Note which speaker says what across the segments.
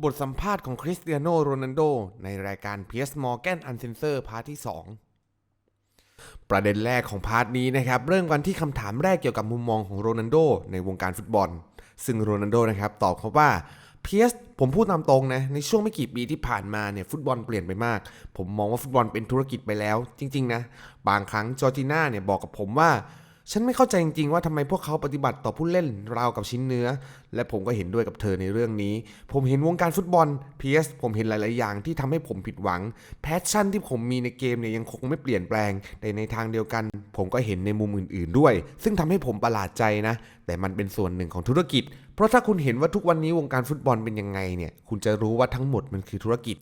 Speaker 1: บทสัมภาษณ์ของคริสเตียโนโรนัลโดในรายการ PS Morgan Uncensored พาร์ทที่ 2 ประเด็นแรกของพาร์ทนี้นะครับ เริ่มกันที่คำถามแรกเกี่ยวกับมุมมองของโรนัลโดในวงการฟุตบอล ซึ่งโรนัลโดนะครับตอบเขาว่า PS ผมพูดตามตรงนะ ในช่วงไม่กี่ปีที่ผ่านมาเนี่ยฟุตบอลเปลี่ยนไปมาก ผมมองว่าฟุตบอลเป็นธุรกิจไปแล้ว จริง ๆ นะ บางครั้งจอร์จิน่าเนี่ยบอกกับผมว่า ฉันไม่เข้าใจจริงๆว่าทำไมพวกเขาปฏิบัติต่อผู้เล่นราวกับชิ้นเนื้อ และผมก็เห็นด้วยกับเธอในเรื่องนี้ ผมเห็นวงการฟุตบอล PS ผมเห็นหลาย ๆ อย่างที่ทำให้ผมผิดหวัง แพชชั่นที่ผมมีในเกมเนี่ยยังคงไม่เปลี่ยนแปลง แต่ในทางเดียวกัน ผมก็เห็นในมุมอื่น ๆ ด้วย ซึ่งทำให้ผมประหลาดใจนะ แต่มันเป็นส่วนหนึ่งของธุรกิจ เพราะถ้าคุณเห็นว่าทุกวันนี้วงการฟุตบอลเป็นยังไงเนี่ย คุณจะรู้ว่าทั้งหมดมันคือธุรกิจ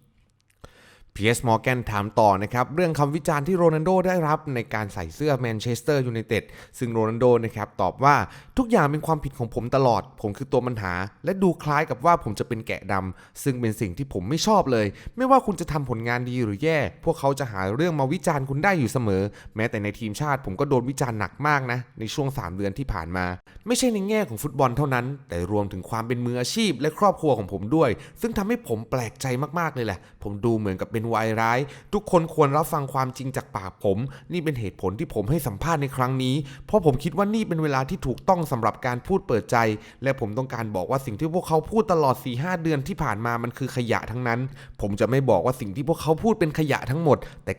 Speaker 1: พียสมอร์แกนถามต่อนะครับเรื่องคำวิจารณ์ที่โรนัลโดได้รับในการใส่เสื้อแมนเชสเตอร์ยูไนเต็ดซึ่งโรนัลโดนะครับตอบว่าทุกอย่างเป็นความผิดของผมตลอด ผมคือตัวปัญหา และดูคล้ายกับว่าผมจะเป็นแกะดำซึ่งเป็นสิ่งที่ผมไม่ชอบเลย ไม่ว่าคุณจะทำผลงานดีหรือแย่ พวกเขาจะหาเรื่องมาวิจารณ์คุณได้อยู่เสมอ แม้แต่ในทีมชาติผมก็โดนวิจารณ์หนักมากนะในช่วง 3 เดือนที่ผ่านมา ไม่ใช่ในแง่ของฟุตบอลเท่านั้น แต่รวมถึงความเป็นมืออาชีพ และครอบครัวของผมด้วย ซึ่งทำให้ผมแปลกใจมากๆเลยแหละ ผมดูเหมือนกับเป็นวายร้าย ทุกคนควรรับฟังความจริงจากปากผม นี่เป็นเหตุผลที่ผมให้สัมภาษณ์ในครั้งนี้ เพราะผมคิดว่านี่เป็นเวลาที่ถูกต้องสำหรับการพูดเปิดใจ และผมต้องการบอกว่าสิ่งที่พวกเขาพูดตลอด4-5เดือนที่ผ่านมามันคือขยะทั้งนั้น ผมจะไม่บอกว่าสิ่งที่พวกเขาพูดเป็นขยะทั้งหมด แต่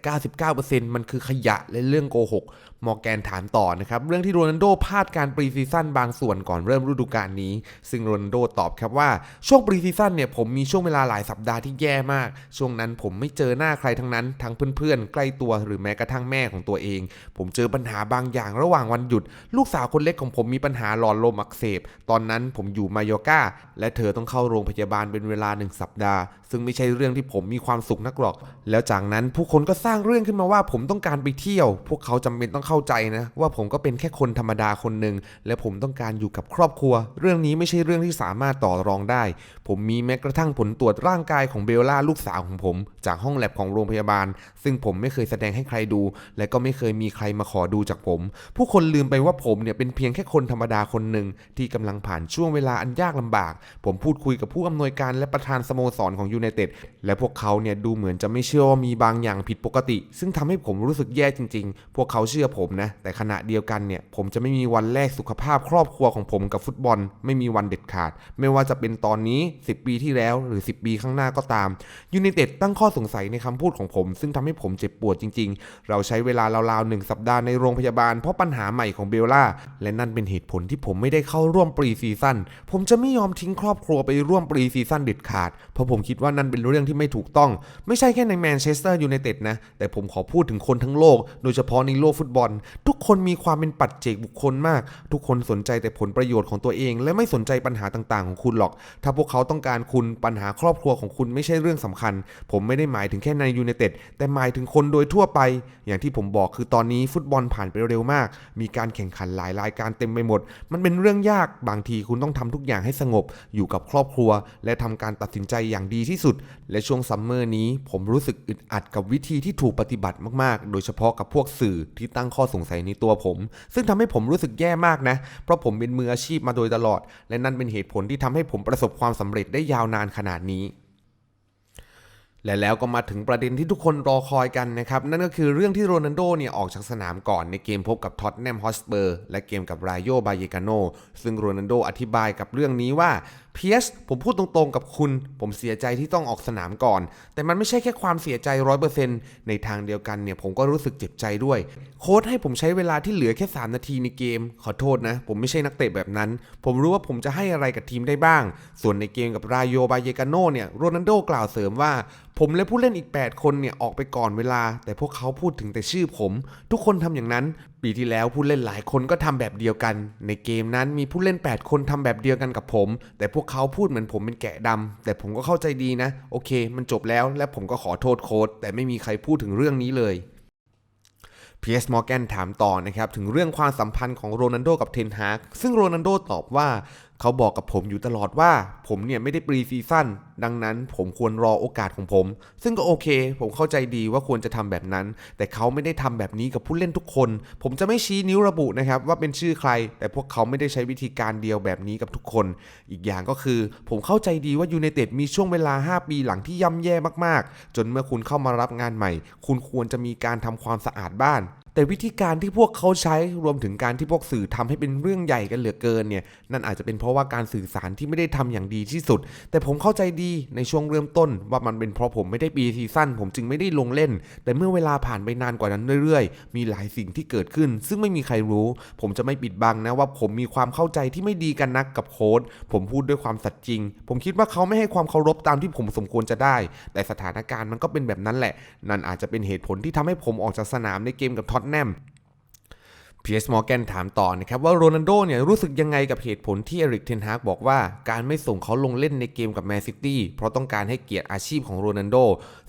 Speaker 1: 99%มันคือขยะและเรื่องโกหก มอร์แกนถามต่อนะครับ เรื่องที่โรนัลโดพลาดการปรีซีซั่นบางส่วนก่อนเริ่มฤดูกาลนี้ ซึ่งโรนัลโดตอบครับว่า ช่วงปรีซีซั่นเนี่ยผมมีช่วงเวลาหลายสัปดาห์ที่แย่มาก ช่วงนั้นผมไม่เจอหน้าใครทั้งนั้น ทั้งเพื่อนๆ ใกล้ตัวหรือแม้กระทั่งแม่ของตัวเอง ผมเจอปัญหาบางอย่างระหว่างวันหยุด ลูกสาวคนเล็กของผมมีปัญหาหลอดลมอักเสบตอนนั้นผมอยู่มายอกาและเธอต้องเข้าโรงพยาบาลเป็นเวลาหนึ่งสัปดาห์ ซึ่งไม่ใช่เรื่องที่ผมมีความสุขนักหรอก แล้วจากนั้นผู้คนก็สร้างเรื่องขึ้นมาว่าผมต้องการไปเที่ยว พวกเขาจำเป็นต้องเข้าใจนะว่าผมก็เป็นแค่คนธรรมดาคนหนึ่งและผมต้องการอยู่กับครอบครัว เรื่องนี้ไม่ใช่เรื่องที่สามารถต่อรองได้ ผมมีแม้กระทั่งผลตรวจร่างกายของเบลล่าลูกสาวของผม จากห้องแลบของโรงพยาบาล ซึ่งผมไม่เคยแสดงให้ใครดู และก็ไม่เคยมีใครมาขอดูจากผม ผู้คนลืมไปว่าผมเนี่ยเป็นเพียงแค่คนธรรมดาคนหนึ่งที่กำลังผ่านช่วงเวลาอันยากลำบาก ผมพูดคุยกับผู้อำนวยการและประธานสโมสรของยูไนเต็ดและพวกเขาเนี่ยดูเหมือนจะไม่เชื่อว่ามีบางอย่างผิดปกติ ซึ่งทำให้ผมรู้สึกแย่จริง ๆ พวกเขาเชื่อผมนะ แต่ขณะเดียวกันเนี่ยผมจะไม่มีวันแลกสุขภาพครอบครัวของผมกับฟุตบอล ไม่มีวันเด็ดขาด ไม่ว่าจะเป็นตอนนี้ 10 ปีที่แล้วหรือ 10 ปีข้างหน้าก็ตามยูไนเต็ดตั้งข้อสงสัยในคำพูดของผม ซึ่งทำให้ผมเจ็บปวดจริง ๆ เราใช้เวลาราวๆหนึ่งสัปดาห์ในโรงพยาบาลเพราะปัญหาใหม่ของเบลล่าและนั่นเป็นเหตุผลที่ผมไม่ได้เข้าร่วมปรีซีซั่นผมจะไม่ยอมทิ้งครอบครัวไปร่วมปรีซีซั่นเด็ดขาด เพราะผมคิดว่านั่นเป็นเรื่องที่ไม่ถูกต้อง ไม่ใช่แค่ในแมนเชสเตอร์ยูไนเต็ดนะแต่ผมขอพูดถึงคนทั้งโลก โดยเฉพาะในโลกฟุตบอลทุกคนมีความเป็นปัจเจกบุคคลมาก ทุกคนสนใจแต่ผลประโยชน์ของตัวเอง และไม่สนใจปัญหาต่างๆ ของคุณหรอก ถ้าพวกเขาต้องการคุณปัญหาครอบครัวของคุณไม่ใช่เรื่องสำคัญ ผมไม่ได้หมายถึงแค่ในยูไนเต็ดแต่หมายถึงคนโดยทั่วไป อย่างที่ผมบอกคือตอนนี้ฟุตบอลผ่านไปเร็วมาก มีการแข่งขันหลายรายการเต็มไปหมด มันเป็นเรื่องยากบางทีคุณต้องทำทุกอย่างให้สงบ อยู่กับครอบครัว และทำการตัดสินใจอย่างดีที่สุด และช่วงซัมเมอร์นี้ ผมรู้สึกอึดอัดกับวิธีที่ถูกปฏิบัติมากๆ โดยเฉพาะกับพวกสื่อที่ตั้งข้อสงสัยในตัวผม ซึ่งทำให้ผมรู้สึกแย่มากนะ เพราะผมเป็นมืออาชีพมาโดยตลอด และนั่นเป็นเหตุผลที่ทำให้ผมประสบความสำเร็จได้ยาวนานขนาดนี้และแล้วก็มาถึงประเด็นที่ทุกคนรอคอยกันนะครับ นั่นก็คือเรื่องที่โรนัลโดเนี่ยออกจากสนามก่อนในเกมพบกับท็อตแนมฮอสเปอร์และเกมกับรายโยบายเยกาโนซึ่งโรนัลโดอธิบายกับเรื่องนี้ว่าเพียสผมพูดตรงๆกับคุณ ผมเสียใจที่ต้องออกสนามก่อน แต่มันไม่ใช่แค่ความเสียใจร้อยเปอร์เซ็นต์ในทางเดียวกันเนี่ยผมก็รู้สึกเจ็บใจด้วย โค้ชให้ผมใช้เวลาที่เหลือแค่ 3 นาทีในเกม ขอโทษนะ ผมไม่ใช่นักเตะแบบนั้น ผมรู้ว่าผมจะให้อะไรกับทีมได้บ้าง ส่วนในเกมกับรายโยบาเยกาโนเนี่ยโรนัลโดกล่าวเสริมว่า ผมและผู้เล่นอีก 8 คนเนี่ยออกไปก่อนเวลา แต่พวกเขาพูดถึงแต่ชื่อผม ทุกคนทำอย่างนั้น ปีที่แล้วผู้เล่นหลายคนก็ทำแบบเดียวกัน ในเกมนั้นมีผู้เล่น 8 คนทำแบบเดียวกันกับผม แต่พวกเขาพูดเหมือนผมเป็นแกะดำแต่ผมก็เข้าใจดีนะ โอเค มันจบแล้วและผมก็ขอโทษโค้ดแต่ไม่มีใครพูดถึงเรื่องนี้เลยพียสมอร์แกนถามต่อนะครับ ถึงเรื่องความสัมพันธ์ของโรนัลโดกับเทนฮากซึ่งโรนัลโดตอบว่า เขาบอกกับผมอยู่ตลอดว่าผมเนี่ยไม่ได้ปรีซีซั่นดังนั้นผมควรรอโอกาสของผม ซึ่งก็โอเค ผมเข้าใจดีว่าควรจะทำแบบนั้น แต่เขาไม่ได้ทำแบบนี้กับผู้เล่นทุกคน ผมจะไม่ชี้นิ้วระบุนะครับว่าเป็นชื่อใคร แต่พวกเขาไม่ได้ใช้วิธีการเดียวแบบนี้กับทุกคน อีกอย่างก็คือ ผมเข้าใจดีว่ายูไนเต็ดมีช่วงเวลา 5 ปีหลังที่ย่ำแย่มากๆ จนเมื่อคุณเข้ามารับงานใหม่ คุณควรจะมีการทำความสะอาดบ้าน แต่วิธีการที่พวกเขาใช้รวมถึงการที่พวกสื่อทำให้เป็นเรื่องใหญ่กันเหลือเกินเนี่ยนั่นอาจจะเป็นเพราะว่าการสื่อสารที่ไม่ได้ทำอย่างดีที่สุด แต่ผมเข้าใจดีในช่วงเริ่มต้น ว่ามันเป็นเพราะผมไม่ได้ปีซีซั่นผมจึงไม่ได้ลงเล่น แต่เมื่อเวลาผ่านไปนานกว่านั้นเรื่อยๆ มีหลายสิ่งที่เกิดขึ้น ซึ่งไม่มีใครรู้ ผมจะไม่ปิดบังนะว่าผมมีความเข้าใจที่ไม่ดีกันนักกับโค้ดผมพูดด้วยความสัตย์จริง ผมคิดว่าเขาไม่ให้ความเคารพตามที่ผมสมควรจะได้ แต่สถานการณ์มันก็เป็นแบบนั้นแหละ นั่นอาจจะเป็นเหตุผลที่ทำให้ผมออกจากสนามในเกมกับท็อตแนม เพียสมอร์แกนถามต่อนะครับว่าโรนัลโดเนี่ยรู้สึกยังไงกับเหตุผลที่เอริกเทนฮากบอกว่าการไม่ส่งเขาลงเล่นในเกมกับแมนซิตี้เพราะต้องการให้เกียรติอาชีพของโรนัลโด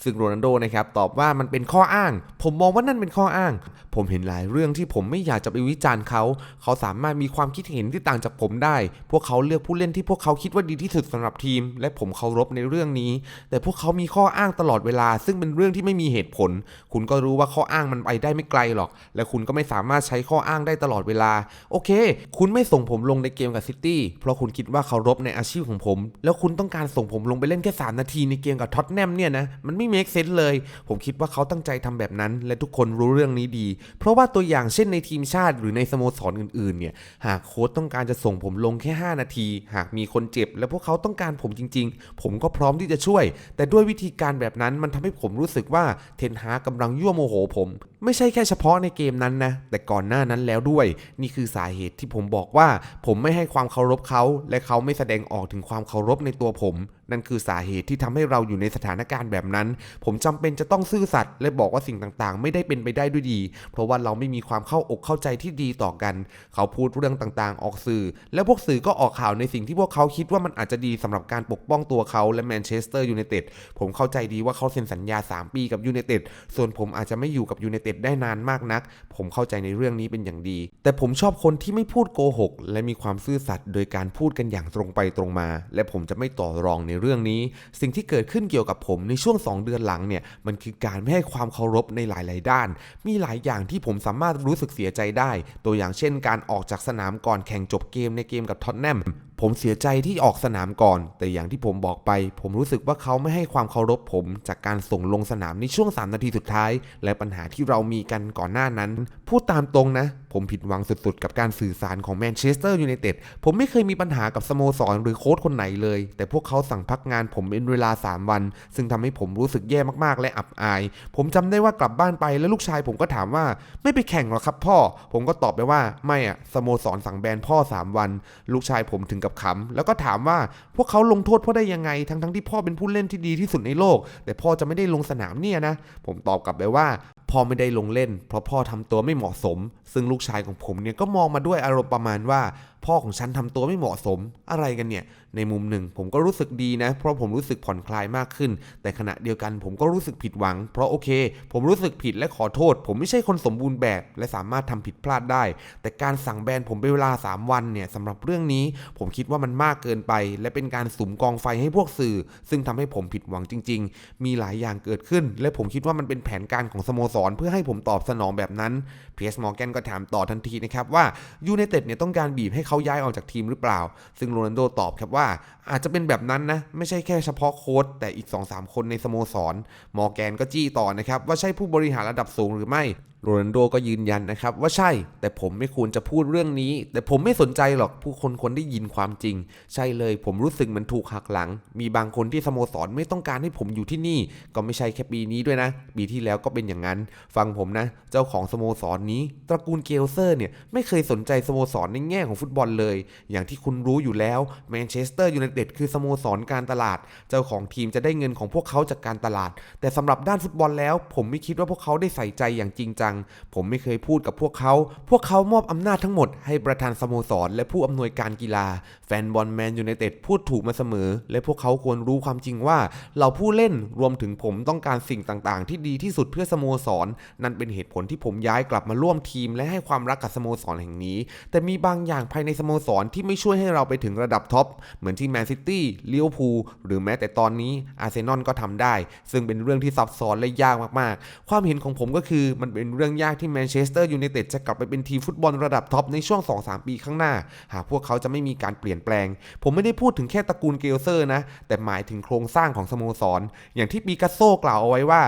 Speaker 1: ซึ่งโรนัลโดนะครับตอบว่ามันเป็นข้ออ้าง ผมมองว่านั่นเป็นข้ออ้าง ผมเห็นหลายเรื่องที่ผมไม่อยากจะไปวิจารณ์เขา เขาสามารถมีความคิดเห็นที่ต่างจากผมได้ พวกเขาเลือกผู้เล่นที่พวกเขาคิดว่าดีที่สุดสำหรับทีม และผมเคารพในเรื่องนี้ แต่พวกเขามีข้ออ้างตลอดเวลา ซึ่งเป็นเรื่องที่ไม่มีเหตุผล คุณก็รู้ว่าข้ออ้างมันไปได้ไม่ไกลหรอก และคุณก็ไม่สามารถใช้ข้ออ้างได้ตลอดเวลา โอเค คุณไม่ส่งผมลงในเกมกับซิตี้เพราะคุณคิดว่าเคารพในอาชีพของผม แล้วคุณต้องการส่งผมลงไปเล่นแค่ 3 นาทีในเกมกับท็อตแนมเนี่ยนะมันไม่เมคเซนส์เลย ผมคิดว่าเขาตั้งใจทำแบบนั้น และทุกคนรู้เรื่องนี้ดี เพราะว่าตัวอย่างเช่นในทีมชาติหรือในสโมสรอื่นๆเนี่ยหากโค้ชต้องการจะส่งผมลงแค่ 5 นาที หากมีคนเจ็บ และพวกเขาต้องการผมจริง ๆ ผมก็พร้อมที่จะช่วย แต่ด้วยวิธีการแบบนั้นมันทำให้ผมรู้สึกว่าเทนฮากำลังยั่วโมโหผม ไม่ใช่แค่เฉพาะในเกมนั้นนะ แต่ก่อนหน้านั้นแล้วด้วย นี่คือสาเหตุที่ผมบอกว่า ผมไม่ให้ความเคารพเขา และเขาไม่แสดงออกถึงความเคารพในตัวผมนั่นคือสาเหตุที่ทำให้เราอยู่ในสถานการณ์แบบนั้น ผมจำเป็นจะต้องซื่อสัตย์และบอกว่าสิ่งต่างๆ ไม่ได้เป็นไปได้ด้วยดี เพราะว่าเราไม่มีความเข้าอกเข้าใจที่ดีต่อกัน เขาพูดเรื่องต่างๆ ออกสื่อ และพวกสื่อก็ออกข่าวในสิ่งที่พวกเขาคิดว่ามันอาจจะดีสำหรับการปกป้องตัวเขาและแมนเชสเตอร์ยูไนเต็ด ผมเข้าใจดีว่าเขาเซ็นสัญญา 3 ปีกับยูไนเต็ด ส่วนผมอาจจะไม่อยู่กับยูไนเต็ดได้นานมากนัก ผมเข้าใจในเรื่องนี้เป็นอย่างดี แต่ผมชอบคนที่ไม่พูดโกหก และมีความซื่อสัตย์โดยการพูดกันอย่างตรงไปตรงมา และผมจะไม่ต่อรองในในเรื่องนี้ สิ่งที่เกิดขึ้นเกี่ยวกับผมในช่วง 2 เดือนหลังเนี่ยมันคือการไม่ให้ความเคารพในหลาย ๆ ด้าน มีหลายอย่างที่ผมสามารถรู้สึกเสียใจได้ ตัวอย่างเช่น การออกจากสนามก่อนแข่งจบเกมในเกมกับท็อตแนม ผมเสียใจที่ออกสนามก่อน แต่อย่างที่ผมบอกไป ผมรู้สึกว่าเขาไม่ให้ความเคารพผม จากการส่งลงสนามในช่วง 3 นาทีสุดท้าย และปัญหาที่เรามีกันก่อนหน้านั้น พูดตามตรงนะ ผมผิดหวังสุดๆ กับการสื่อสารของแมนเชสเตอร์ยูไนเต็ดผมไม่เคยมีปัญหากับสโมสรหรือโค้ชคนไหนเลย แต่พวกเขาสั่งพักงานผมเป็นเวลา 3 วัน ซึ่งทำให้ผมรู้สึกแย่มากๆ และอับอาย ผมจำได้ว่ากลับบ้านไปแล้วลูกชายผมก็ถามว่าไม่ไปแข่งหรอครับพ่อ ผมก็ตอบไปว่าไม่อะสโมสรสั่งแบนพ่อ 3 วัน ลูกชายผมถึงกับขำแล้วก็ถามว่าพวกเขาลงโทษพ่อได้ยังไง ทั้งๆที่พ่อเป็นผู้เล่นที่ดีที่สุดในโลก แต่พ่อจะไม่ได้ลงสนามเนี่ยนะ ผมตอบกลับไปว่า พ่อไม่ได้ลงเล่น เพราะพ่อทำตัวไม่เหมาะสม ซึ่งลูกชายของผมเนี่ยก็มองมาด้วยอารมณ์ประมาณว่า พ่อของฉันทำตัวไม่เหมาะสม อะไรกันเนี่ย ในมุมหนึ่งผมก็รู้สึกดีนะ เพราะผมรู้สึกผ่อนคลายมากขึ้น แต่ขณะเดียวกันผมก็รู้สึกผิดหวัง เพราะโอเค ผมรู้สึกผิดและขอโทษ ผมไม่ใช่คนสมบูรณ์แบบ และสามารถทำผิดพลาดได้ แต่การสั่งแบนผมเป็นเวลา 3 วันเนี่ยสำหรับเรื่องนี้ ผมคิดว่ามันมากเกินไป และเป็นการสุมกองไฟให้พวกสื่อ ซึ่งทำให้ผมผิดหวังจริง ๆ มีหลายอย่างเกิดขึ้น และผมคิดว่ามันเป็นแผนการของสโมสรเพื่อให้ผมตอบสนองแบบนั้นเพียสมอร์แกนก็ถามต่อทันทีนะครับว่ายูไนเต็ดเนี่ยต้องการบีบให้เขาย้ายออกจากทีมหรือเปล่า ซึ่งโรนัลโดตอบครับว่าอาจจะเป็นแบบนั้นนะ ไม่ใช่แค่เฉพาะโค้ชแต่อีก 2-3 คนในสโมสร มอร์แกนก็จี้ต่อนะครับ ว่าใช่ผู้บริหารระดับสูงหรือไม่โรนัลโดก็ยืนยันนะครับว่าใช่แต่ผมไม่ควรจะพูดเรื่องนี้ แต่ผมไม่สนใจหรอกผู้คนควรได้ยินความจริง ใช่เลย ผมรู้สึกเหมันถูกหักหลัง มีบางคนที่สโมสรไม่ต้องการให้ผมอยู่ที่นี่ ก็ไม่ใช่แค่ปีนี้ด้วยนะ ปีที่แล้วก็เป็นอย่างนั้น ฟังผมนะ เจ้าของสโมสรนี้ตระกูลเกลเซอร์เนี่ยไม่เคยสนใจสโมสรในแง่ของฟุตบอลเลย อย่างที่คุณรู้อยู่แล้วแมนเชสเตอร์ยูไนเต็ดคือสโมสรการตลาด เจ้าของทีมจะได้เงินของพวกเขาจากการตลาด แต่สำหรับด้านฟุตบอลแล้ว ผมไม่คิดว่าพวกเขาได้ใส่ใจอย่างจริงจัง ผมไม่เคยพูดกับพวกเขา พวกเขามอบอำนาจทั้งหมดให้ประธานสโมสร และผู้อำนวยการกีฬา แฟนบอลแมนยูไนเต็ดพูดถูกมาเสมอ และพวกเขาควรรู้ความจริงว่าเราผู้เล่นรวมถึงผมต้องการสิ่งต่างๆ ที่ดีที่สุดเพื่อสโมสร นั่นเป็นเหตุผลที่ผมย้ายกลับมาร่วมทีม และให้ความรักกับสโมสรแห่งนี้ แต่มีบางอย่างภายในสโมสรที่ไม่ช่วยให้เราไปถึงระดับท็อปเหมือนที่แมนซิตี้ลิเวอร์พูลหรือแม้แต่ตอนนี้อาร์เซนอลก็ทำได้ ซึ่งเป็นเรื่องที่ซับซ้อนและยากมากๆ ความเห็นของผมก็คือมันเป็นเรื่องยากที่แมนเชสเตอร์ยูไนเต็ดจะกลับไปเป็นทีมฟุตบอลระดับท็อปในช่วง 2-3 ปีข้างหน้า หากพวกเขาจะไม่มีการเปลี่ยนแปลง ผมไม่ได้พูดถึงแค่ตระกูลเกลเซอร์นะ แต่หมายถึงโครงสร้างของสโมสรอย่างที่ปีกัสโซกล่าวเอาไว้ว่า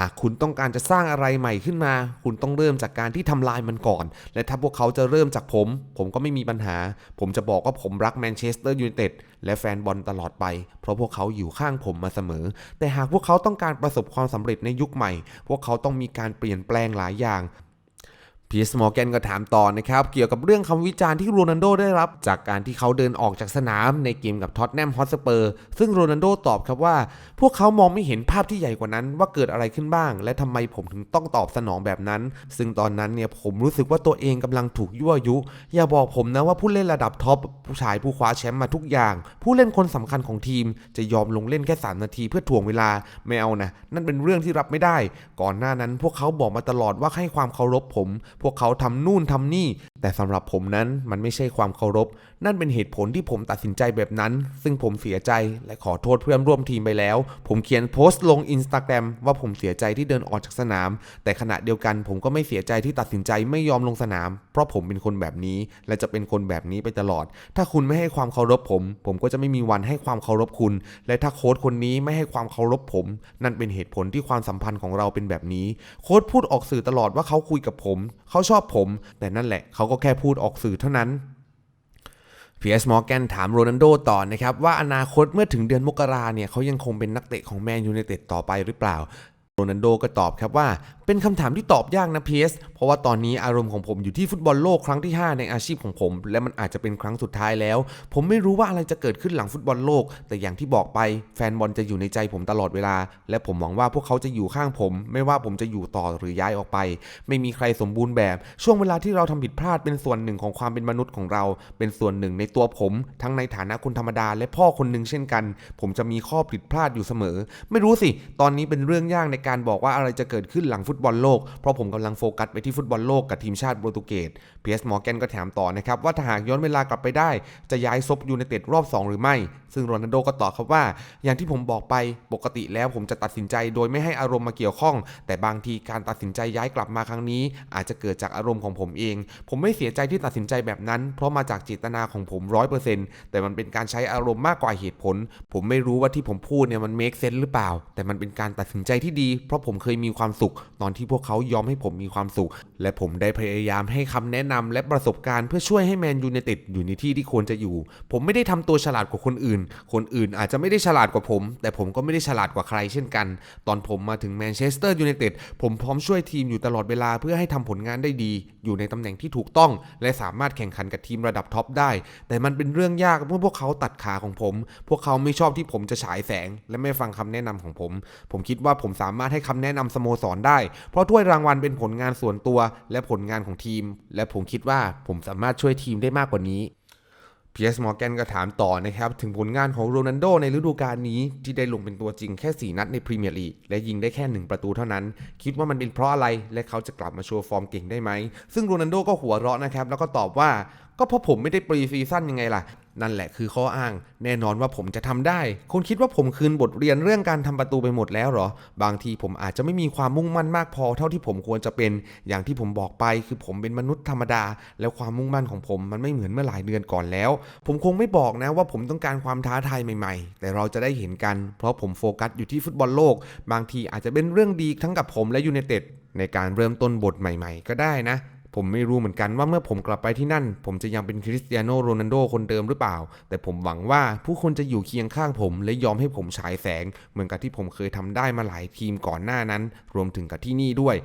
Speaker 1: หากคุณต้องการจะสร้างอะไรใหม่ขึ้นมา คุณต้องเริ่มจากการที่ทำลายมันก่อน และถ้าพวกเขาจะเริ่มจากผม ผมก็ไม่มีปัญหา ผมจะบอกว่าผมรักแมนเชสเตอร์ยูไนเต็ดและแฟนบอลตลอดไป เพราะพวกเขาอยู่ข้างผมมาเสมอ แต่หากพวกเขาต้องการประสบความสำเร็จในยุคใหม่ พวกเขาต้องมีการเปลี่ยนแปลงหลายอย่าง พีสมอร์แกนก็ถามต่อนะครับ เกี่ยวกับเรื่องคำวิจารณ์ที่โรนัลโดได้รับ จากการที่เขาเดินออกจากสนามในเกมกับท็อตแนมฮอตสเปอร์ซึ่งโรนัลโดตอบครับว่า พวกเขามองไม่เห็นภาพที่ใหญ่กว่านั้นว่าเกิดอะไรขึ้นบ้าง และทำไมผมถึงต้องตอบสนองแบบนั้น ซึ่งตอนนั้นเนี่ยผมรู้สึกว่าตัวเองกำลังถูกยั่วยุ อย่าบอกผมนะว่าผู้เล่นระดับท็อปผู้ชายผู้คว้าแชมป์มาทุกอย่าง ผู้เล่นคนสำคัญของทีม จะยอมลงเล่นแค่3นาทีเพื่อถ่วงเวลาไม่เอานะนั่นเป็นเรื่องที่รับไม่ได้ ก่อนหน้านั้น พวกเขาบอกมาตลอดว่าให้ความเคารพผมพวกเขาทำนู่นทำนี่ แต่สำหรับผมนั้นมันไม่ใช่ความเคารพ นั่นเป็นเหตุผลที่ผมตัดสินใจแบบนั้น ซึ่งผมเสียใจและขอโทษเพื่อนร่วมทีมไปแล้ว ผมเขียนโพสต์ลงอินสตาแกรมว่าผมเสียใจที่เดินออกจากสนาม แต่ขณะเดียวกันผมก็ไม่เสียใจที่ตัดสินใจไม่ยอมลงสนาม เพราะผมเป็นคนแบบนี้ และจะเป็นคนแบบนี้ไปตลอด ถ้าคุณไม่ให้ความเคารพผม ผมก็จะไม่มีวันให้ความเคารพคุณ และถ้าโค้ชคนนี้ไม่ให้ความเคารพผม นั่นเป็นเหตุผลที่ความสัมพันธ์ของเราเป็นแบบนี้ โค้ชพูดออกสื่อตลอดว่าเขาคุยกับผม เขาชอบผม แต่นั่นแหละเขาก็แค่พูดออกสื่อเท่านั้นเพียร์สมอร์แกนถามโรนัลโดต่อนะครับว่าอนาคตเมื่อถึงเดือนมกราเนี่ยเขายังคงเป็นนักเตะของแมนยูไนเต็ดต่อไปหรือเปล่า โรนัลโดก็ตอบครับว่า เป็นคำถามที่ตอบยากนะเพีเอสเพราะว่าตอนนี้อารมณ์ของผมอยู่ที่ฟุตบอลโลกครั้งที่ 5 ในอาชีพของผม และมันอาจจะเป็นครั้งสุดท้ายแล้ว ผมไม่รู้ว่าอะไรจะเกิดขึ้นหลังฟุตบอลโลก แต่อย่างที่บอกไปแฟนบอลจะอยู่ในใจผมตลอดเวลา และผมหวังว่าพวกเขาจะอยู่ข้างผม ไม่ว่าผมจะอยู่ต่อหรือย้ายออกไป ไม่มีใครสมบูรณ์แบบ ช่วงเวลาที่เราทำผิดพลาดเป็นส่วนหนึ่งของความเป็นมนุษย์ของเรา เป็นส่วนหนึ่งในตัวผม ทั้งในฐานะคนธรรมดา และพ่อคนหนึ่งเช่นกัน ผมจะมีข้อผิดพลาดอยู่เสมอ ไม่รู้สิ ตอนนี้เป็นเรื่องยากในการบอกว่าอะไรจะเกิดขึ้นหลังฟุตบอลโลก เพราะผมกำลังโฟกัสไปที่ฟุตบอลโลกกับทีมชาติโปรตุเกสเพียสมอร์แกนก็ถามต่อนะครับว่าถ้าหากย้อนเวลากลับไปได้ จะย้ายซบยูไนเต็ดรอบ 2 หรือไม่ ซึ่งโรนัลโดก็ตอบครับว่า อย่างที่ผมบอกไปปกติแล้วผมจะตัดสินใจโดยไม่ให้อารมณ์มาเกี่ยวข้อง แต่บางทีการตัดสินใจย้ายกลับมาครั้งนี้ อาจจะเกิดจากอารมณ์ของผมเอง ผมไม่เสียใจที่ตัดสินใจแบบนั้น เพราะมาจากเจตนาของผมร้อยเปอร์เซ็นต์แต่มันเป็นการใช้อารมณ์มากกว่าเหตุผล ผมไม่รู้ว่าที่ผมพูดเนี่ยมันเมคเซนหรือเปล่า แต่มันเป็นการตัดสินใจที่ดีเพราะผมเคยมีความสุข ตอนที่พวกเขายอมให้ผมมีความสุข และผมได้พยายามให้คำแนะนำและประสบการณ์เพื่อช่วยให้แมนยูไนเต็ดอยู่ในที่ที่ควรจะอยู่ ผมไม่ได้ทำตัวฉลาดกว่าคนอื่น คนอื่นอาจจะไม่ได้ฉลาดกว่าผม แต่ผมก็ไม่ได้ฉลาดกว่าใครเช่นกัน ตอนผมมาถึงแมนเชสเตอร์ยูไนเต็ดผมพร้อมช่วยทีมอยู่ตลอดเวลาเพื่อให้ทำผลงานได้ดี อยู่ในตำแหน่งที่ถูกต้อง และสามารถแข่งขันกับทีมระดับท็อปได้ แต่มันเป็นเรื่องยากเมื่อพวกเขาตัดขาของผม พวกเขาไม่ชอบที่ผมจะฉายแสง และไม่ฟังคำแนะนำของผม ผมคิดว่าผมสามารถให้คำแนะนำสโมสรได้ เพราะถ้วยรางวัลเป็นผลงานส่วนตัว และผลงานของทีม และผมคิดว่าผมสามารถช่วยทีมได้มากกว่านี้พีเอสมอร์แกนก็ถามต่อนะครับถึงผลงานของโรนัลโดในฤดูกาลนี้ที่ได้ลงเป็นตัวจริงแค่ 4 นัดในพรีเมียร์ลีกและยิงได้แค่ 1 ประตูเท่านั้น คิดว่ามันเป็นเพราะอะไรและเขาจะกลับมาโชว์ฟอร์มเก่งได้ไหม ซึ่งโรนัลโดก็หัวเราะนะครับแล้วก็ตอบว่าก็เพราะผมไม่ได้ปรีซีซั่นยังไงล่ะ นั่นแหละคือข้ออ้าง แน่นอนว่าผมจะทำได้ คุณคิดว่าผมคืนบทเรียนเรื่องการทำประตูไปหมดแล้วเหรอ บางทีผมอาจจะไม่มีความมุ่งมั่นมากพอเท่าที่ผมควรจะเป็น อย่างที่ผมบอกไปคือผมเป็นมนุษย์ธรรมดา แล้วความมุ่งมั่นของผมมันไม่เหมือนเมื่อหลายเดือนก่อนแล้ว ผมคงไม่บอกนะว่าผมต้องการความท้าทายใหม่ ๆ แต่เราจะได้เห็นกัน เพราะผมโฟกัสอยู่ที่ฟุตบอลโลก บางทีอาจจะเป็นเรื่องดีทั้งกับผมและยูไนเต็ดในการเริ่มต้นบทใหม่ ๆ ก็ได้นะ ผมไม่รู้เหมือนกันว่าเมื่อผมกลับไปที่นั่น ผมจะยังเป็นคริสเตียโนโรนัลโดคนเดิมหรือเปล่า แต่ผมหวังว่าผู้คนจะอยู่เคียงข้างผม และยอมให้ผมฉายแสง เหมือนกับที่ผมเคยทำได้มาหลายทีมก่อนหน้านั้น รวมถึงกับที่นี่ด้วย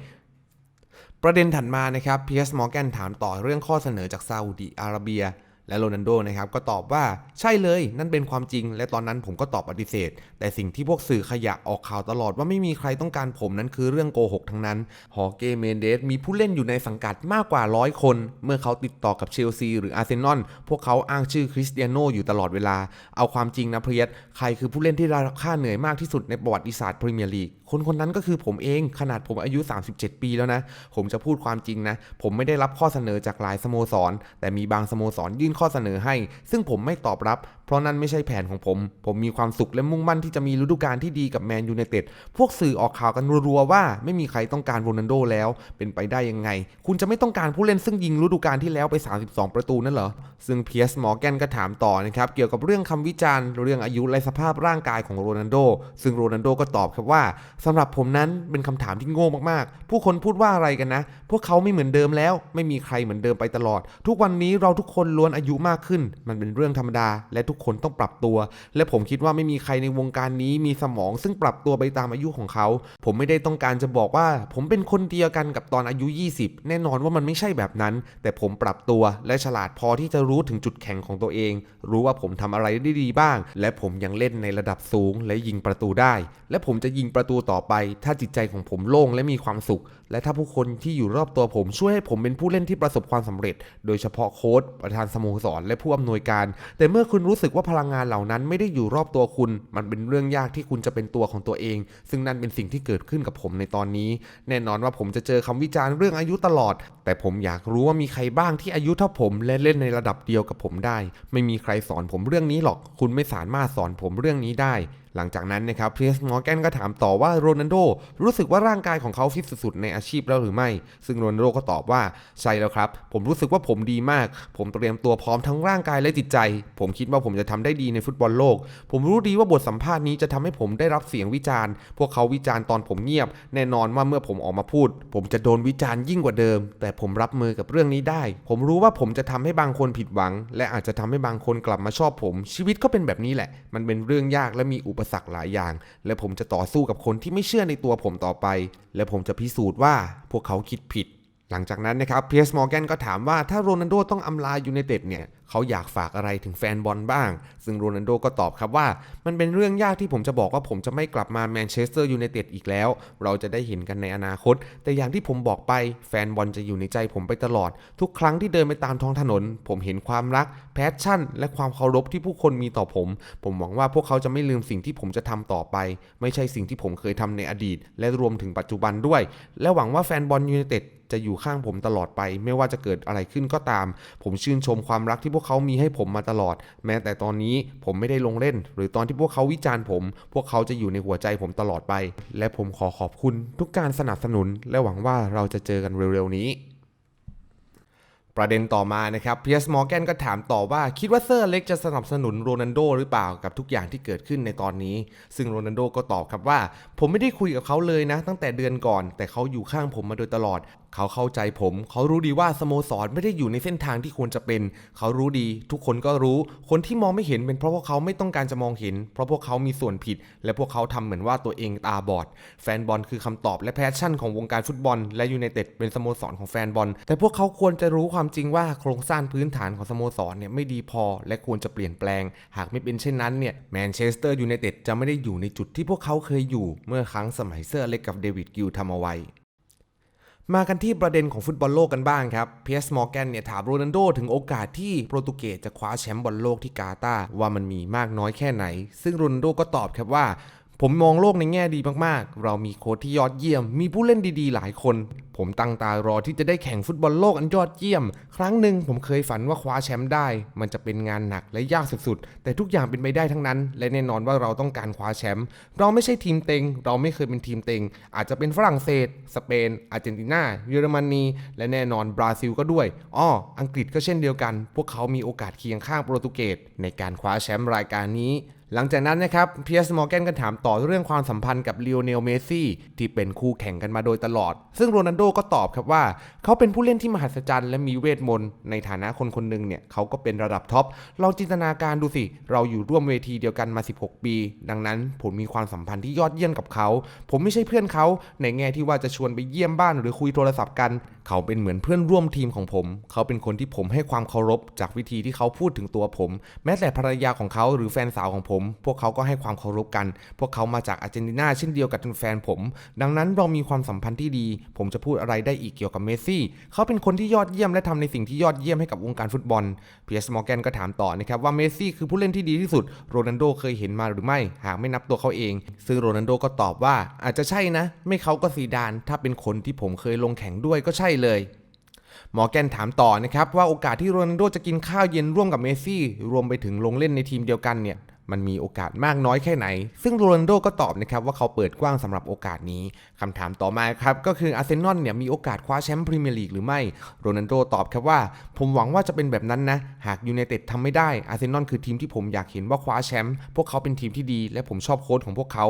Speaker 1: ประเด็นถัดมานะครับพีเอสมอร์แกนถามต่อเรื่องข้อเสนอจากซาอุดีอาระเบีย และโรนัลโดนะครับก็ตอบว่าใช่เลยนั่นเป็นความจริง และตอนนั้นผมก็ตอบปฏิเสธ แต่สิ่งที่พวกสื่อขยะออกข่าวตลอดว่าไม่มีใครต้องการผมนั้นคือเรื่องโกหกทั้งนั้นฮอร์เกเมนเดสมีผู้เล่นอยู่ในสังกัดมากกว่าร้อยคน เมื่อเขาติดต่อกับเชลซีหรืออาร์เซนอลพวกเขาอ้างชื่อคริสเตียโนอยู่ตลอดเวลา เอาความจริงนะเพียสใครคือผู้เล่นที่ได้รับค่าเหนื่อยมากที่สุดในประวัติศาสตร์พรีเมียร์ลีกคนคนนั้นก็คือผมเองขนาดผมอายุ 37 ปีแล้วนะ ผมจะพูดความจริงนะ ผมไม่ได้รับข้อเสนอจากหลายสโมสร แต่มีบางสโมสรยื่นข้อเสนอให้ ซึ่งผมไม่ตอบรับ เพราะนั่นไม่ใช่แผนของผม ผมมีความสุขและมุ่งมั่นที่จะมีฤดูกาลที่ดีกับแมนยูไนเต็ดพวกสื่อออกข่าวกันรัวๆว่าไม่มีใครต้องการโรนัลโดแล้ว เป็นไปได้ยังไง คุณจะไม่ต้องการผู้เล่นซึ่งยิงฤดูกาลที่แล้วไป 32 ประตูนั่นเหรอ ซึ่งเพียสมอร์แกนก็ถามต่อนะครับเกี่ยวกับเรื่องคำวิจารณ์เรื่องอายุและสภาพร่างกายของโรนัลโด ซึ่งโรนัลโดก็ตอบครับว่าสำหรับผมนั้นเป็นคำถามที่โง่มากๆ ผู้คนพูดว่าอะไรกันนะ พวกเขาไม่เหมือนเดิมแล้ว ไม่มีใครเหมือนเดิมไปตลอด ทุกวันนี้เราทุกคนล้วนอาายุมากขึ้น มันเป็นเรื่องธรรมดา และทุกคนต้องปรับตัว และผมคิดว่าไม่มีใครในวงการนี้มีสมอง ซึ่งปรับตัวไปตามอายุของเขา ผมไม่ได้ต้องการจะบอกว่า ผมเป็นคนเดียวกันกับตอนอายุ 20 แน่นอนว่ามันไม่ใช่แบบนั้น แต่ผมปรับตัวและฉลาดพอที่จะรู้ถึงจุดแข็งของตัวเอง รู้ว่าผมทำอะไรได้ดีบ้าง และผมยังเล่นในระดับสูง และยิงประตูได้ และผมจะยิงประตูต่อไป ถ้าจิตใจของผมโล่งและมีความสุข และถ้าผู้คนที่อยู่รอบตัวผมช่วยให้ผมเป็นผู้เล่นที่ประสบความสำเร็จ โดยเฉพาะโค้ชประธานสโมสร และผู้อำนวยการ แต่เมื่อคุณรู้สึกว่าพลังงานเหล่านั้นไม่ได้อยู่รอบตัวคุณ มันเป็นเรื่องยากที่คุณจะเป็นตัวของตัวเอง ซึ่งนั่นเป็นสิ่งที่เกิดขึ้นกับผมในตอนนี้ แน่นอนว่าผมจะเจอคำวิจารณ์เรื่องอายุตลอด แต่ผมอยากรู้ว่ามีใครบ้างที่อายุเท่าผม และเล่นในระดับเดียวกับผมได้ ไม่มีใครสอนผมเรื่องนี้หรอก คุณไม่สามารถสอนผมเรื่องนี้ได้ หลังจากนั้นนะครับเพียสมอร์แกนก็ถามต่อว่าโรนัลโดรู้สึกว่าร่างกายของเขาฟิตสุดๆ ในอาชีพแล้วหรือไม่ ซึ่งโรนัลโดก็ตอบว่าใช่แล้วครับ ผมรู้สึกว่าผมดีมาก ผมเตรียมตัวพร้อมทั้งร่างกายและจิตใจ ผมคิดว่าผมจะทำได้ดีในฟุตบอลโลก ผมรู้ดีว่าบทสัมภาษณ์นี้จะทำให้ผมได้รับเสียงวิจารณ์ พวกเขาวิจารณ์ตอนผมเงียบ แน่นอนว่าเมื่อผมออกมาพูด ผมจะโดนวิจารณ์ยิ่งกว่าเดิม แต่ผมรับมือกับเรื่องนี้ได้ ผมรู้ว่าผมจะทำให้บางคนผิดหวัง และอาจจะทำให้บางคนกลับมาชอบผม ชีวิตก็เป็นแบบนี้แหละ มันเป็นเรื่องยากและมีอุปสรรคหลายอย่าง และผมจะต่อสู้กับคนที่ไม่เชื่อในตัวผมต่อไป และผมจะพิสูจน์ว่าพวกเขาคิดผิด หลังจากนั้นนะครับเพียสมอร์แกนก็ถามว่าถ้าโรนัลโดต้องอำลายูไนเต็ดเนี่ยเขาอยากฝากอะไรถึงแฟนบอลบ้าง ซึ่งโรนัลโดก็ตอบครับว่า มันเป็นเรื่องยากที่ผมจะบอกว่าผมจะไม่กลับมาแมนเชสเตอร์ยูไนเต็ดอีกแล้ว เราจะได้เห็นกันในอนาคต แต่อย่างที่ผมบอกไปแฟนบอลจะอยู่ในใจผมไปตลอด ทุกครั้งที่เดินไปตามท้องถนน ผมเห็นความรัก แพชชั่น และความเคารพที่ผู้คนมีต่อผม ผมหวังว่าพวกเขาจะไม่ลืมสิ่งที่ผมจะทำต่อไป ไม่ใช่สิ่งที่ผมเคยทำในอดีต และรวมถึงปัจจุบันด้วย และหวังว่าแฟนบอลยูไนเต็ดจะอยู่ข้างผมตลอดไป ไม่ว่าจะเกิดอะไรขึ้นก็ตาม ผมชื่นชมความรักที่พวกเขามีให้ผมมาตลอด แม้แต่ตอนนี้ผมไม่ได้ลงเล่น หรือตอนที่พวกเขาวิจารณ์ผม พวกเขาจะอยู่ในหัวใจผมตลอดไป และผมขอขอบคุณทุกการสนับสนุน และหวังว่าเราจะเจอกันเร็วๆนี้ประเด็นต่อมานะครับเพียสมอร์แกนก็ถามต่อว่าคิดว่าเซอร์เล็กจะสนับสนุนโรนัลโดหรือเปล่ากับทุกอย่างที่เกิดขึ้นในตอนนี้ ซึ่งโรนัลโดก็ตอบครับว่า ผมไม่ได้คุยกับเขาเลยนะ ตั้งแต่เดือนก่อน แต่เขาอยู่ข้างผมมาโดยตลอด เขาเข้าใจผม เขารู้ดีว่าสโมสรไม่ได้อยู่ในเส้นทางที่ควรจะเป็น เขารู้ดี ทุกคนก็รู้ คนที่มองไม่เห็นเป็นเพราะพวกเขาไม่ต้องการจะมองเห็น เพราะพวกเขามีส่วนผิด และพวกเขาทำเหมือนว่าตัวเองตาบอด แฟนบอลคือคำตอบและแพชชั่นของวงการฟุตบอล และยูไนเต็ดเป็นสโมสรของแฟนบอล แต่พวกเขาควรจะรู้ความจริงว่าโครงสร้างพื้นฐานของสโมสรเนี่ยไม่ดีพอ และควรจะเปลี่ยนแปลง หากไม่เป็นเช่นนั้นเนี่ยแมนเชสเตอร์ยูไนเต็ดจะไม่ได้อยู่ในจุดที่พวกเขาเคยอยู่ เมื่อครั้งสมัยเซอร์เล็กกับเดวิดกิลทำเอาไว้ มากันที่ประเด็นของฟุตบอลโลกกันบ้างครับเพียสมอร์แกนเนี่ยถามโรนัลโดถึงโอกาสที่โปรตุเกสจะคว้าแชมป์บอลโลกที่กาตาร์ว่ามันมีมากน้อยแค่ไหน ซึ่งโรนัลโดก็ตอบครับว่า ผมมองโลกในแง่ดีมากๆ เรามีโค้ชที่ยอดเยี่ยม มีผู้เล่นดีๆ หลายคน ผมตั้งตารอที่จะได้แข่งฟุตบอลโลกอันยอดเยี่ยม ครั้งหนึ่งผมเคยฝันว่าคว้าแชมป์ได้ มันจะเป็นงานหนักและยากสุดๆ แต่ทุกอย่างเป็นไปได้ทั้งนั้น และแน่นอนว่าเราต้องการคว้าแชมป์ เราไม่ใช่ทีมเต็ง เราไม่เคยเป็นทีมเต็ง อาจจะเป็นฝรั่งเศส สเปน อาร์เจนตินา เยอรมนี และแน่นอนบราซิลก็ด้วย อ้อ อังกฤษก็เช่นเดียวกัน พวกเขามีโอกาสเคียงข้างโปรตุเกสในการคว้าแชมป์รายการนี้ หลังจากนั้นนะครับเพียสมอร์แกนก็ถามต่อเรื่องความสัมพันธ์กับลีโอเนลเมสซี่ที่เป็นคู่แข่งกันมาโดยตลอด ซึ่งโรนัลโดก็ตอบครับว่า เขาเป็นผู้เล่นที่มหัศจรรย์และมีเวทมนต์ ในฐานะคนคนหนึ่งเนี่ยเขาก็เป็นระดับท็อปลองจินตนาการดูสิ เราอยู่ร่วมเวทีเดียวกันมา 16 ปี ดังนั้นผมมีความสัมพันธ์ที่ยอดเยี่ยมกับเขา ผมไม่ใช่เพื่อนเขาในแง่ที่ว่าจะชวนไปเยี่ยมบ้านหรือคุยโทรศัพท์กัน เขาเป็นเหมือนเพื่อนร่วมทีมของผม เขาเป็นคนที่ผมให้ความเคารพจากวิธีที่เขาพูดถึงตัวผม แม้แต่ภรรยาของเขาหรือแฟนสาวของผมพวกเขาก็ให้ความเคารพกัน พวกเขามาจากอาร์เจนตินาเช่นเดียวกับแฟนผม ดังนั้นเรามีความสัมพันธ์ที่ดี ผมจะพูดอะไรได้อีกเกี่ยวกับเมสซี่ เขาเป็นคนที่ยอดเยี่ยมและทำในสิ่งที่ยอดเยี่ยมให้กับวงการฟุตบอลเพียสมอร์แกนก็ถามต่อนะครับว่าเมสซี่คือผู้เล่นที่ดีที่สุด โรนัลโดเคยเห็นมาหรือไม่ หากไม่นับตัวเขาเอง ซึ่งโรนัลโดก็ตอบว่าอาจจะใช่นะ ไม่เขาก็ซีดาน ถ้าเป็นคนที่ผมเคยลงแข่งด้วยก็ใช่เลยมอร์แกนถามต่อนะครับว่าโอกาสที่โรนัลโดจะกินข้าวเย็นร่วมกับเมสซี่ รวมไปถึงลงเล่นในทีมเดียวกันเนี่ย มันมีโอกาสมากน้อยแค่ไหน ซึ่งโรนัลโดก็ตอบนะครับว่าเขาเปิดกว้างสำหรับโอกาสนี้คำถามต่อมาครับก็คืออาร์เซนอลเนี่ยมีโอกาสคว้าแชมป์พรีเมียร์ลีกหรือไม่ โรนัลโดตอบครับว่า ผมหวังว่าจะเป็นแบบนั้นนะ หากยูไนเต็ดทำไม่ได้อาร์เซนอลคือทีมที่ผมอยากเห็นว่าคว้าแชมป์พวกเขาเป็นทีมที่ดี และผมชอบโค้ชของพวกเขา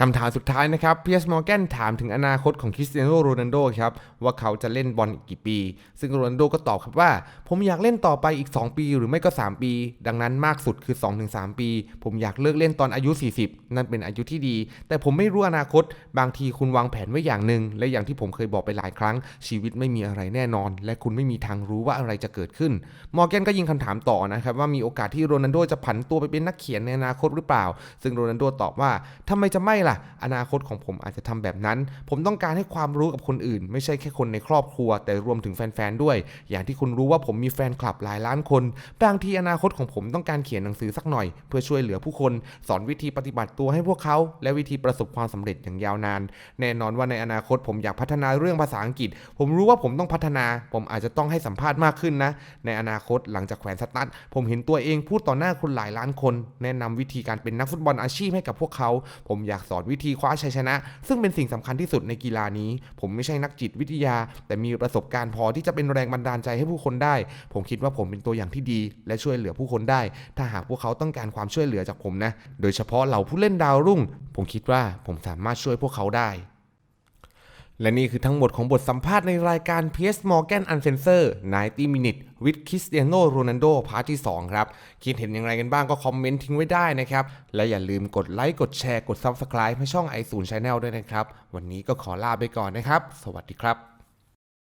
Speaker 1: คำถามสุดท้ายนะครับเพียสมอร์แกนถามถึงอนาคตของคริสเตียโนโรนัลโดครับ ว่าเขาจะเล่นบอลอีกกี่ปี ซึ่งโรนัลโดก็ตอบครับว่า ผมอยากเล่นต่อไปอีก 2 ปีหรือไม่ก็ 3 ปี ดังนั้นมากสุดคือ 2-3 ปี ผมอยากเลิกเล่นตอนอายุ 40 นั่นเป็นอายุที่ดี แต่ผมไม่รู้อนาคต บางทีคุณวางแผนไว้อย่างหนึ่งและอย่างที่ผมเคยบอกไปหลายครั้ง ชีวิตไม่มีอะไรแน่นอน และคุณไม่มีทางรู้ว่าอะไรจะเกิดขึ้นมอร์แกนก็ยิงคำถามต่อนะครับว่ามีโอกาสที่โรนัลโดจะผันตัวไปเป็นนักเขียนในอนาคตหรือเปล่า ซึ่งโรนัลโดตอบว่าทำไมจะไม่ล่ะ อนาคตของผมอาจจะทำแบบนั้น ผมต้องการให้ความรู้กับคนอื่น ไม่ใช่แค่คนในครอบครัว แต่รวมถึงแฟนๆด้วย อย่างที่คุณรู้ว่าผมมีแฟนคลับหลายล้านคนบางทีอนาคตของผมต้องการเขียนหนังสือสักหน่อย เพื่อช่วยเหลือผู้คน สอนวิธีปฏิบัติตัวให้พวกเขา และวิธีประสบความสำเร็จอย่างยาวนาน แน่นอนว่าในอนาคตผมอยากพัฒนาเรื่องภาษาอังกฤษ ผมรู้ว่าผมต้องพัฒนา ผมอาจจะต้องให้สัมภาษณ์มากขึ้นนะ ในอนาคตหลังจากแขวนสตั๊ดผมเห็นตัวเองพูดต่อหน้าคนหลายล้านคน แนะนำวิธีการเป็นนักฟุตบอลอาชีพให้กับพวกเขา ผมอยากสอนวิธีคว้าชัยชนะ ซึ่งเป็นสิ่งสำคัญที่สุดในกีฬานี้ ผมไม่ใช่นักจิตวิทยา แต่มีประสบการณ์พอที่จะเป็นแรงบันดาลใจให้ผู้คนได้ ผมคิดว่าผมเป็นตัวอย่างที่ดี และช่วยเหลือผู้คนได้ ถ้าหากพวกเขาต้องการความช่วยเหลือจากผมนะ โดยเฉพาะเหล่าผู้เล่นดาวรุ่ง ผมคิดว่าผมสามารถช่วยพวกเขาได้ และนี่คือทั้งหมดของบทสัมภาษณ์ในรายการ PS Morgan Uncensored 90 Minute with Cristiano Ronaldo พาร์ทที่ 2 ครับ คิดเห็นอย่างไรกันบ้างก็คอมเมนต์ทิ้งไว้ได้นะครับ และอย่าลืมกดไลค์กดแชร์กด Subscribe ให้ช่อง i 0 Channel ด้วยนะครับ วันนี้ก็ขอลาไปก่อนนะครับ สวัสดีครับ